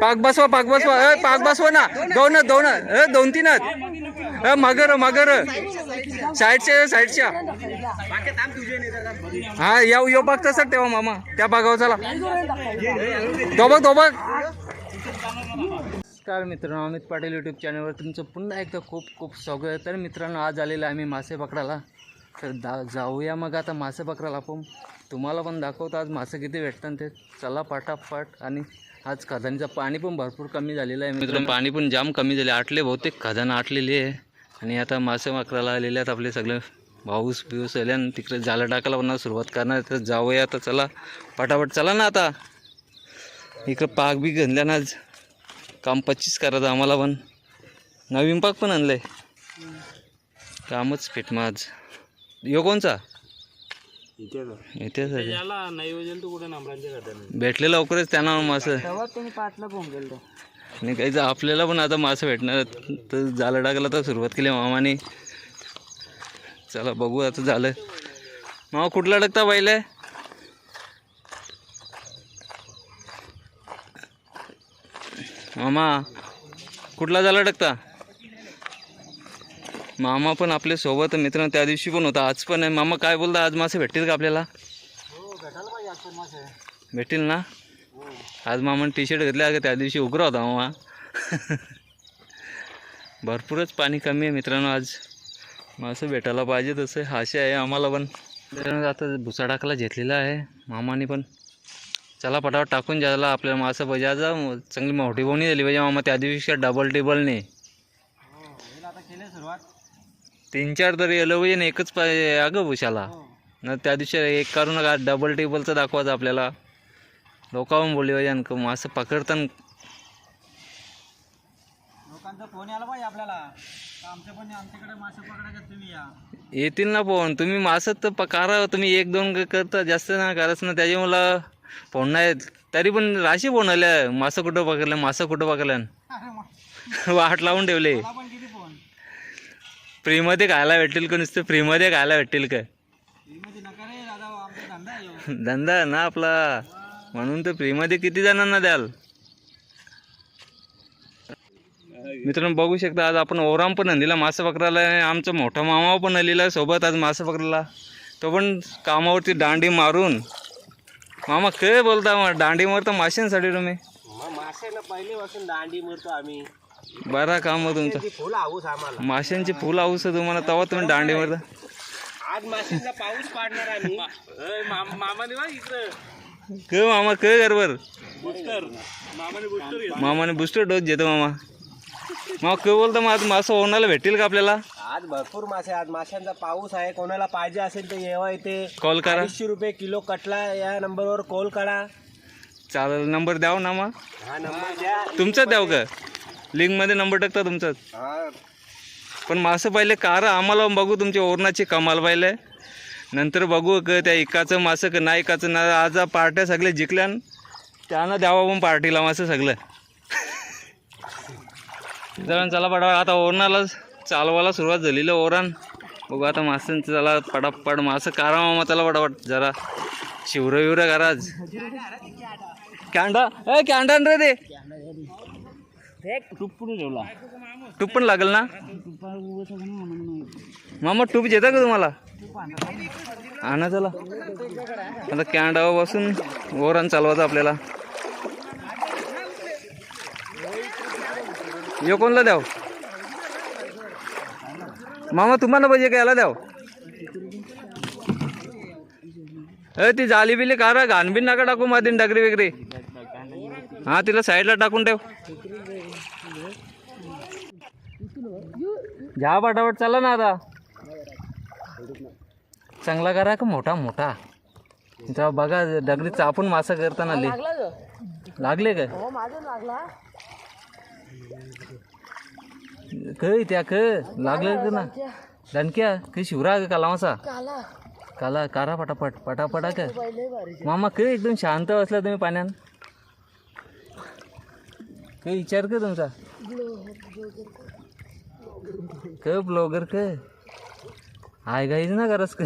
पाक बसवा पाक बसवा. ए पाक बसवा ना. दोन दोन अ दोन तीन अ मगर मगर साईडच्या साईडच्या. हा येऊ येऊ पाक तसं ठेवा मामा. त्या बागावर चला. तो बघ तो बघ नमस्कार मित्रांनो अमित पाटील यूट्यूब चॅनलवर तुमचं पुन्हा एकदा खूप खूप स्वागत. तर मित्रांनो आज आलेलं आहे आम्ही मासे पकडायला. तर दा जाऊया मग आता मासे पकडायला आपण. तुम्हाला पण दाखवतो आज मासे किती भेटतात ते. चला पाटापाट. आणि आज खदानीचं पाणी पण भरपूर कमी झालेलं आहे मित्रांनो. पाणी पण जाम कमी झाले. आटले बहुतेक खदान आटलेली आहे. आणि आता मासे माकराला आलेले आहेत आपले सगळे. पाऊस बिऊस आले आणि तिकडे जाळं टाकायला पण सुरुवात करणार तर जाऊया आता चला. पटापट चला ना आता. इकडं पाक बी घेतल्या ना आज. काम पच्चीस करायचं आम्हाला पण. नवीन पाक पण आणलं आहे कामच फिट आज यो कोणचा? इथेच आहे भेटले लवकरच त्यांना मासं. तुम्ही पाचला फोन केलं आणि काहीच आपल्याला पण आता मासं भेटणार आहेत. तर झालं टाकायला तर सुरुवात केली मामाने. चला बघू आता झालं. मामा कुठला टाकता पहिले मामा कुठला झाला टाकता मामा पण आपल्यासोबत मित्रांनो त्या दिवशी पण होता. आज पण आहे. मामा काय बोलता? आज मासे भेटतील का आपल्याला? भेटतील ना? आज मामाने टी शर्ट घेतले. का त्या दिवशी उघरा होता मामा. भरपूरच पाणी कमी आहे मित्रांनो आज. मासं भेटायला पाहिजे तसं. हाशे आहे आम्हाला पण. मित्रांनो आता भुसा टाकायला घेतलेला आहे. मामाने पण. चला पटापट टाकून ज्याला आपल्याला मासं पाहिजे. आज चांगली मोठी बोनी झाली पाहिजे मामा. त्या दिवशी डबल टेबलने तीन चार तरी आलं पाहिजे ना एकच पाहिजे अगं भुशाला न त्या दिवशी एक करू नका डबल टेबलचं दाखवायचं आपल्याला. लोकांहून बोलले पाहिजे आणि क- मासं पकडताना. लोकांचा फोन यायला पाहिजे आपल्याला. आमच्या पण आमच्याकडे मासे पकडायचे तुम्ही या. येतील ना फोन. तुम्ही मासं तर प- करा तुम्ही एक दोन क- करता जास्त ना कराच ना. त्याच्या मला फोन नाही. तरी पण राशी फोन आल्या. मासं कुठं पकडलं मासं कुठं पकडलं? वाट लावून ठेवले. पण फ्रीमध्ये खायला भेटेल का नुसतं फ्रीमध्ये खायला भेटेल का? धंदा ना आपला. म्हणून तर फ्रीमध्ये किती जणांना द्याल? मित्रांनो बघू शकता आज आपण ओराम पण आणलेला मासे पकडायला. आमचा मोठा मामा पण आलेला सोबत आज मासे पकडायला. तो पण कामावरती दांडी मारून. मामा काय बोलता दांडी मारता माशांसाठी तुम्ही. मासेला पहिलेपासून दांडी मरतो आम्ही. बरा काम आहे तुमचं. ती फुल हाऊस आम्हाला. माशांची फुल हाऊस आहे तुम्हाला. तेव्हा तुम्ही दांडी मारता. आज मासेचा पाऊस पाडणार आम्ही. मामाने बा इकडं. क मामा क गरबर बुस्टर. मामाने बुस्टर मामाने बुस्टर डोस देतो मामा. मग काय बोलता मग आज मासं ओनाला भेटेल का आपल्याला? आज भरपूर मासे आज माशांचा पाऊस आहे. कोणाला पाहिजे असेल तर येवा इथे. कॉल करा. अडीचशे रुपये किलो कटला या नंबरवर कॉल करा. चालेल. नंबर द्याव ना मग हा नंबर द्या. तुमचाच द्याव का? लिंकमध्ये नंबर टाकता तुमचाच हा. पण मासं पहिले कार आम्हाला बघू तुमची ओरणाची कमाल पाहिले. नंतर बघू क त्या एकाचं मासं का नाही एकाचं ना आज पार्ट्या सगळे जिंकल्या न त्यानं द्यावा पण पार्टीला मासं सगळं. जरा चला पडा आता ओरणाला चालवायला सुरुवात झालेली आहे ओरण बघू आता मासांचं चला पटापट मासं कारा मामा त्याला पटापट. जरा शिवरं विवरं करा आज. कॅन्डा ए कॅन्डा रे ते. ठेवला. टूप पण लागेल ना? मामा टूप येतं का तुम्हाला? आणा चला. आता कॅन्डावर बसून ओरान चालवायचं आपल्याला. यो कोणला द्याव? मामा तुम्हाला पाहिजे का याला द्याव? अ ती जाली बिली कारा घाण बिन नका टाकू मातीन डगरी वगैरे हा तिला साईडला टाकून ठेव. घ्या पटापट चला ना आता. चांगला करा का मोठा? मोठा. तेव्हा बघा दगडी चापून मासा करताना ले लागले काय? काय त्या क लागले का ना? दणक्या. काही शिवरा का काला. मासा काला कारा पटापट पटापटा का. मामा काय एकदम शांत बसला तुम्ही पाण्यात काही विचार का तुमचा. क ब्लॉगर क? आय गाईज ना करस का।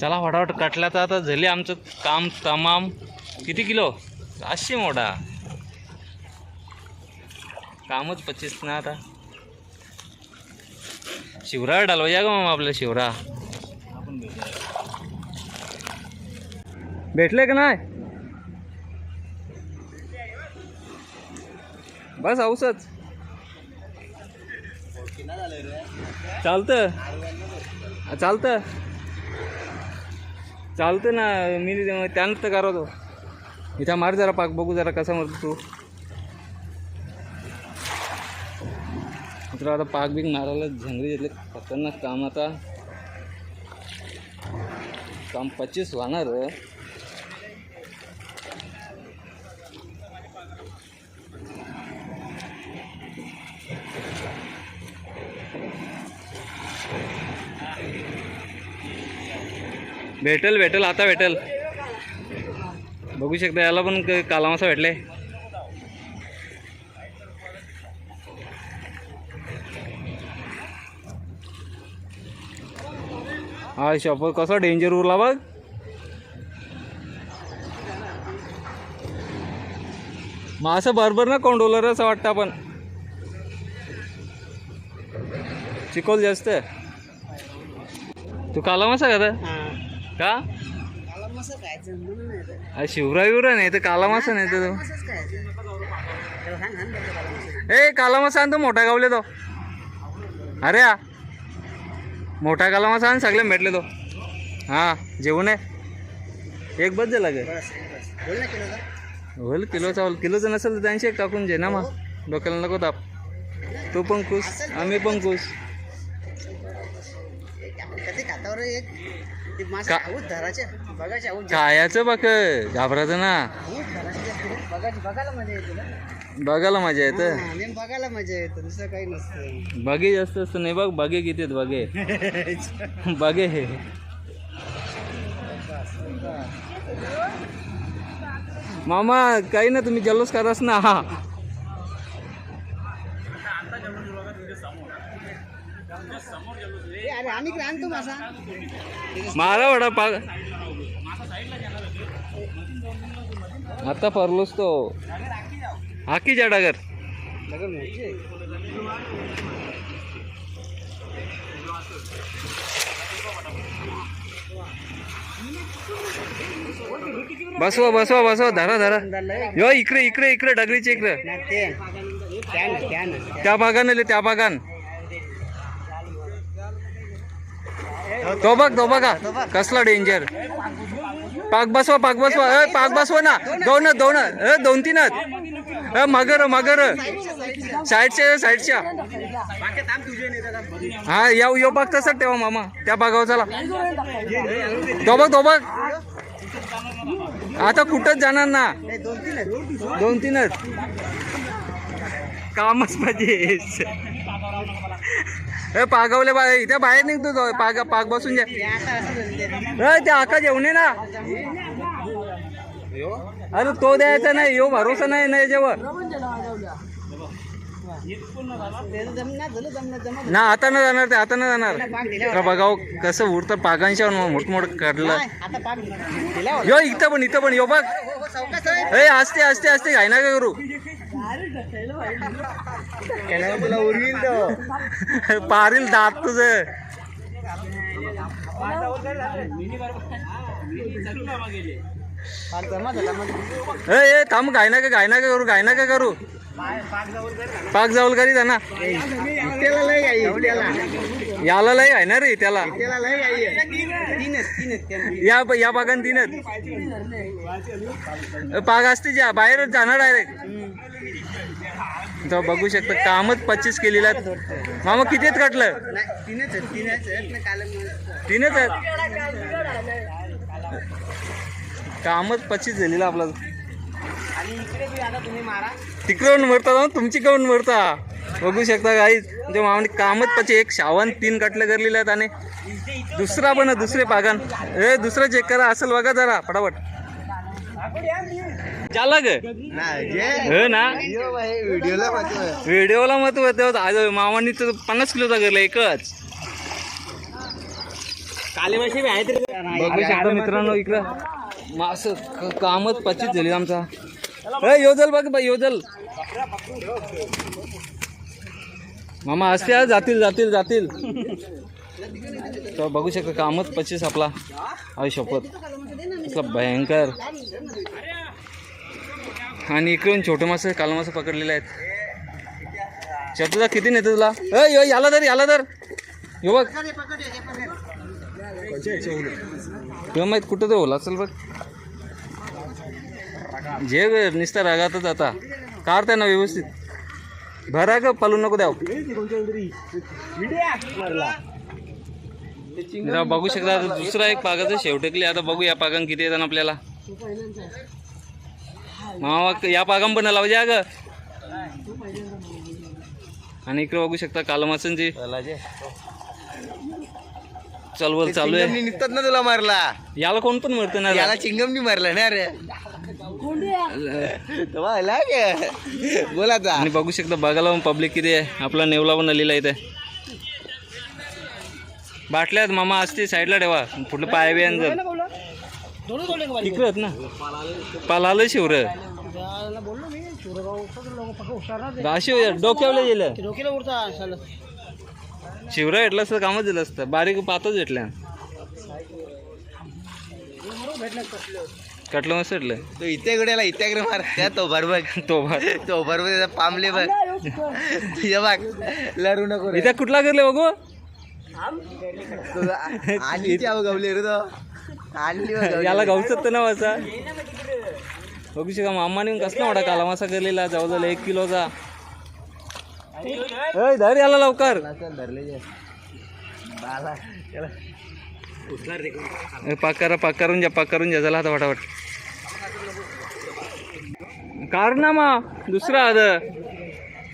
चला फटाफट कटल्याचं आता झाले आमचं काम तमाम. किती किलो? पाचशे मोठा. कामच पच्चीस ना आता. शिवरा डालवायचा का मग आपल्याला शिवरा भेटले का नाही? बस औसच चालतं. चालतं. चालतं ना मी त्यानंतर करावतो करतो इथं मार जरा पाक बघू जरा कसा मारतो तू. मित्र आता पाक बिक मारायला झंगरी घेतले. खतरनाक काम आता. काम पच्चीस होणार. भेटेल भेटेल आता भेटेल. बघू शकता याला पण कालामासा भेटले. हा शॉपर कसा डेंजर उरला बघ. असं बरोबर ना कोंडोलर असं वाटतं आपण. चिकोल जास्त. तू काला मासा का का? अरे विवरा नाही तर काला मासा नाही तर तो. ए काला मासा आण तो मोठा गावले तो. अरे हा. मोठा काला मासा आण सगळे भेटले तो. हा जेवण आहे. एक बस झाला का होईल किलोचा होईल किलोचं नसेल तर त्यांशी एक टाकून जे ना मग. डोक्याला नको ताप. तू पण खुश आम्ही पण खुश. का- बघायची खायचं बघ घाबरायचं ना. बघायला मजा येते ना. बघायला मजा येतं. हा, मेन बघायला मजा येते दुसरं काही नसतं. बघे जास्त असतं नाही बघ बघे किती आहेत बघे. बघे हे. मामा काही ना तुम्ही जल्लोष कराच ना. हा अरे मासा. मारा वडा पाग आता फरलोस तो. जाडागर लगन व्हायची बसवा बसवा बसवा धरा धरा. यो इकडे इकडे इकडे डगरीच्या इकडे. त्या आले त्या बागान तो बघ तो बघा. कसला डेंजर पाक बसवा पाक बसवा. ए पाक बसवा ना. दोन दोन. अ दोन तीनच अ मगर मगर साईडच्या साईडच्या. हा येऊ येऊ. पाक तसंच ठेवा मामा. त्या बागाव चला. तो बघ तो बघ. आता कुठंच जाणार ना. दोन तीनच. कामच पाहिजे ए पागवले बा इथे बाहेर निघतो तो पाग पाग बसून जा ते ए, ते आका जेवण आहे ना. अरे तो द्यायचा नाही यो भरोसा नाही नाही जेवण. ना आता ना जाणार ते आता न जाणार. बघाव हो, कसं उरतं पागांच्या मोठमोठ काढलं. यो इथं पण इथं पण यो बघ. ए असते असते असते घाय ना का करू. तुला उरवील तो. पारील दात तुझं. ए थांब गाय ना का गाय ना का करू गाय ना का करू. पाक जाऊल करी ना त्याला लय गाई आहे, त्याला याला लय आहे ना रे त्याला त्यानं. या या बागान तीनच. पाग असते ज्या बाहेरच जाणार डायरेक्ट तर बघू शकता. कामच पच्चीस केलेला आहे. मामा कितीच कटलं नाही तीनच आहेत. कामच पच्चीस झालेलं आपलं तिकडून मरता तुमची कडून मरता बघू शकता काही म्हणजे मामाने कामच पचे एक शावन तीन कटलं करलेले आहेत आणि दुसरा पण दुसरे पागान ए दुसरं चेक करा असेल बघा जरा फटाफट. चालला ग? हो ना? व्हिडिओला व्हिडिओला मत होतं आज मामानी तर पन्नास किलोचा करला एकच. काली माशी बी आहेत रे बघू शकता मित्रांनो इकडं. मासं कामच पच्चीस झाली आमचा. ए योजल बघ बा योजल. मामा असते आज जातील जातील जातील. तर बघू शकता कामच पच्चीस आपला. आई शपथ. कसला भयंकर. आणि इकडून छोटे मासे काल मासे पकडलेले आहेत. शब्दचा किती नेतो तुला? ए याला तर याला तर यो बघ. किंवा माहीत कुठं तो ओला चल बघ. जे वे- नुसता रागातच आता. काढताय ना व्यवस्थित. भरा ग पालू नको द्याव. बघू शकता आता दुसरा एक पागाचं शेवटकली. आता बघू या पागां किती येतात आपल्याला. मामा या पागाम पण लावजे ग आणि इकडे बघू शकता कालमासांची चलवल चालू आहे. निघतात ना तुला मारला. याला कोण पण म्हणतं ना याला चिंगमनी मारला ना रे? बोला आणि बघू शकता बघायला पण पब्लिक किती आहे. आपला नेवला पण आलेला इथे. बाटल्या आहेत मामा असते साईडला ठेवा. पुढलं पाय बी इकडे ना. पालालं शिवर. अशी डोक्यावलं गेलं. डोक्याला उडता शिवरा भेटलं असतं कामच दिलं असतं. बारीक पातच भेटल्या. कटलं मस्त भेटलं. तो इथे गड्याला इथे मार. त्या तो बरोबर तो भार तो बरोबर पामले बघ. तुझ्या बघ लढू नको रे. इथे कुठला करले बघू? आणि त्या गवले रे तो. याला गावचत ना वाचा बघू शका मामाने कसला मोठा काला मासा केलेला जवळजवळ एक किलोचा. धर याला लवकर. चल धरले जे. बाला. त्याला ए, पाक करा पाक करून जा चला आता फटाफट कार ना मा दुसरा आद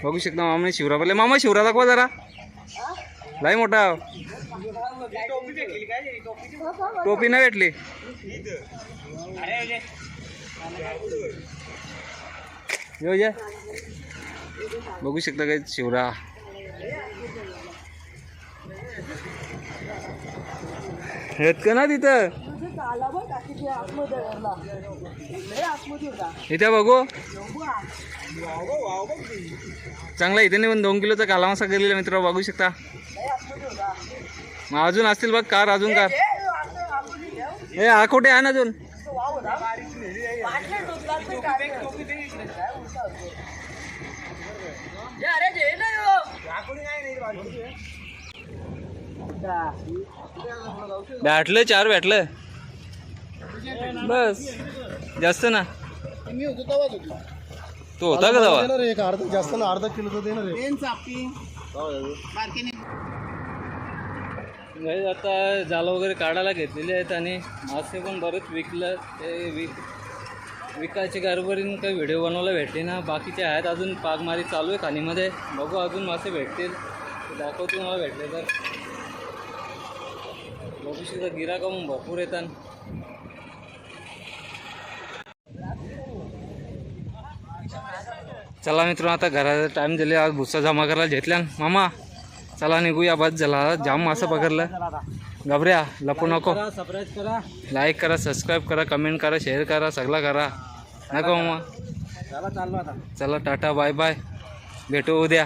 बघू शकता मामाने शिवरा बोलले मामा शिवरा दाखवा जरा. लय मोठा. टोपी नाही भेटली. बघू शकता काय शिवरा? आहेत का ना तिथं? इथे बघू. चांगला इथे नाही पण दोन किलोचा कालामासा गेलेला मित्र बघू शकता. मग अजून असतील बघ कार अजून कार. ए हा कुठे आहे ना अजून? भेटलं चार भेटलं. बस जास्त ना. तो होता का जावा एक अर्धा जास्त ना अर्धा किलो दे ना रे म्हणजे आता जालं वगैरे काढायला घेतलेले आहेत आणि मासे पण बरेच विकलं ते विक विकायचे गडबडीनं काही व्हिडिओ बनवायला भेटले ना. बाकीचे आहेत अजून पागमारी चालू आहे खाणीमध्ये. बघू अजून मासे भेटतील. दाखवतो मला भेटले तर. बघू शकता गिराक पण भरपूर येतात. चला मित्र आता घराचा टाईम दिले आज भुस्सा जमा करायला घेतल्या मामा चला निघूया बस झाला जाम मासं पकडलं. घबऱ्या लपू नको. लाईक करा सबस्क्राईब करा. कमेंट करा शेअर करा सगळं करा. नको आता. चला टाटा बाय बाय भेटू उद्या.